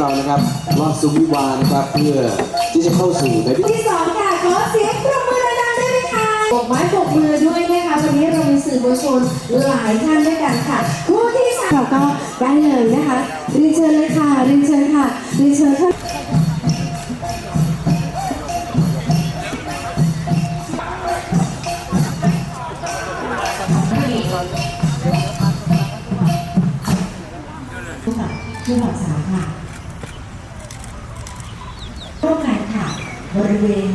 เรานะครับรอบซุ้มวิวานะครับ เพื่อที่จะเข้าสู่ในพิธีที่สองค่ะขอเสียงปรบมือดังๆได้ไหมคะปกไม้ปกมือด้วยนะคะวันนี้เรามีสื่อมวลชนหลายท่านด้วยกันค่ะคู่ที่สามเราก็ได้เลยนะคะเรียนเชิญเลยค่ะ บริเวณ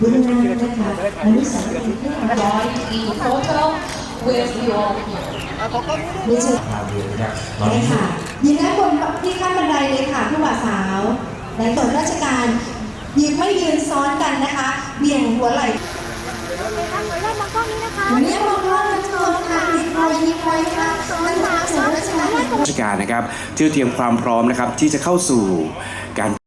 บริเวณนะคะอนุสาวรีย์ที่ทำร้อย in photo with you all here. ดิฉันได้ค่ะยืนด้านบนที่ขั้นบันไดเลยค่ะผู้บ่าวสาวในส่วนราชการยืนไม่ยืนซ้อนกันนะคะเบี่ยงหัวไหล่เริ่มมากล้องนี้นะคะยิ้มองว่ามันชนค่ะมีใครมีใครค่ะนั่นมาส่วนราชการราชการนะครับที่เตรียมความพร้อมนะครับที่จะเข้าสู่การ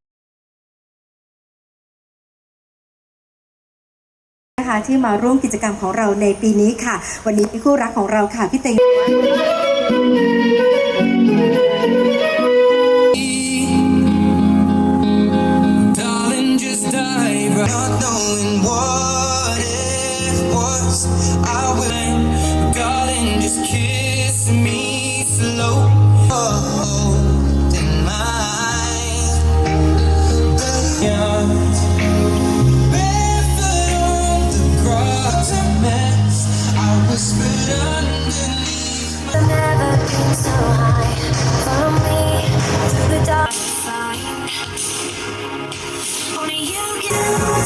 คะที่มาร่วมกิจกรรมของเราในปีนี้ค่ะ วันนี้คู่รักของเราค่ะพี่เต็ง got. Oh.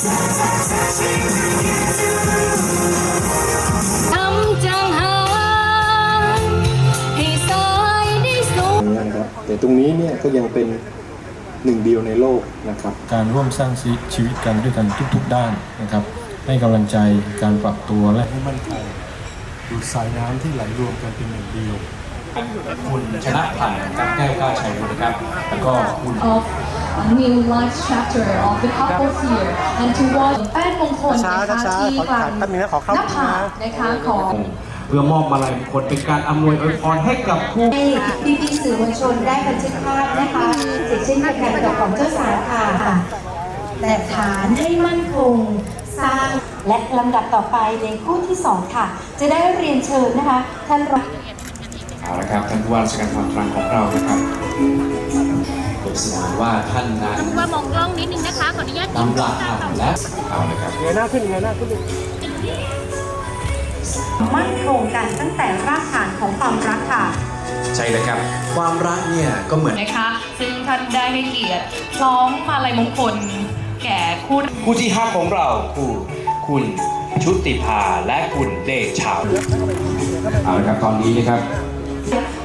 Can. Tâm chẳng hạn, thì sai đi xuống. นี้นะครับแต่ตรงนี้เนี่ยก็ยังเป็นหนึ่งเดียวในโลกนะครับ การร่วมสร้างชีวิตกันด้วยกันทุกๆด้านนะครับ ให้กำลังใจการปรับตัวและ ให้มั่นคงดูสายน้ำที่ไหลรวมกันเป็นหนึ่งเดียว คุณชนะผ่านกับแก้วกล้าชัยนะครับ แล้วก็คุณ of new life chapter of the couple here and to watch แป้งมงคลนะคะที่กลางหน้าผากนะคะของเพื่อมอบมาลัยมงคลเป็นการอำนวยอวยพรให้กับผู้ให้พี่พี่ๆสื่อมวลชนได้บันทึกภาพนะคะเสร็จเช่นเดียวกันกับของเจ้าสาวค่ะแต่ฐานให้มั่นคงสร้างและลำดับต่อไปในคู่ที่สองค่ะ จะได้เรียนเชิญนะคะ ท่านรองเอาละครับท่านผู้ว่าราชการจังหวัดตรังของเรานะครับเปิด สนานว่าท่านนั้นว่ามองกล้องนิดนึงนะคะขออนุญาตนำหลักธรรมและเอาละครับมั่นคงกันตั้งแต่รากฐานของความรักค่ะ ใช่เลยครับ ความรักเนี่ยก็เหมือนนะคะซึ่งท่านได้ให้เกียรติคล้องมาลัยมงคล แก่คู่คู่ที่ห้าของเราคือคุณชุติภาและคุณเดชาเอาละครับตอนนี้นะครับ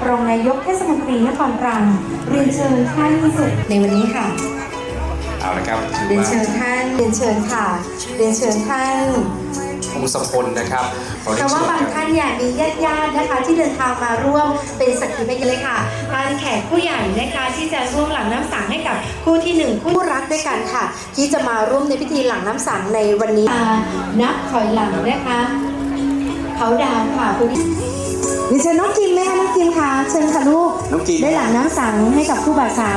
รองนายกเทศมนตรีนครตรังเรียนเชิญท่านสุดในวันนี้ค่ะเอาละครับถือเรียนว่าเชิญท่านเรียนเชิญค่ะ เรียนเชิญท่าน พงศพลนะครับขอเพเรียนราะว่าเชิญบางครับท่านเนี่ยมีญาติญาติๆนะคะ ที่เดินทางมาร่วมเป็นสักขีพยานเลยค่ะทานแขกผู้ใหญ่นะคะที่จะร่วมหลังน้ำสังให้กับคู่ที่หนึ่งคู่รักด้วยกันค่ะ ที่จะมาร่วมในพิธีหลังน้ำสังในวันนี้นับถอยหลังนะคะเขาดาวค่ะคุณ ดิฉันน้องจิมไหมคะน้องจิมคะเชิญค่ะลูกน้องจิม ได้หลังน้ำสังให้กับคู่บ่าวสาว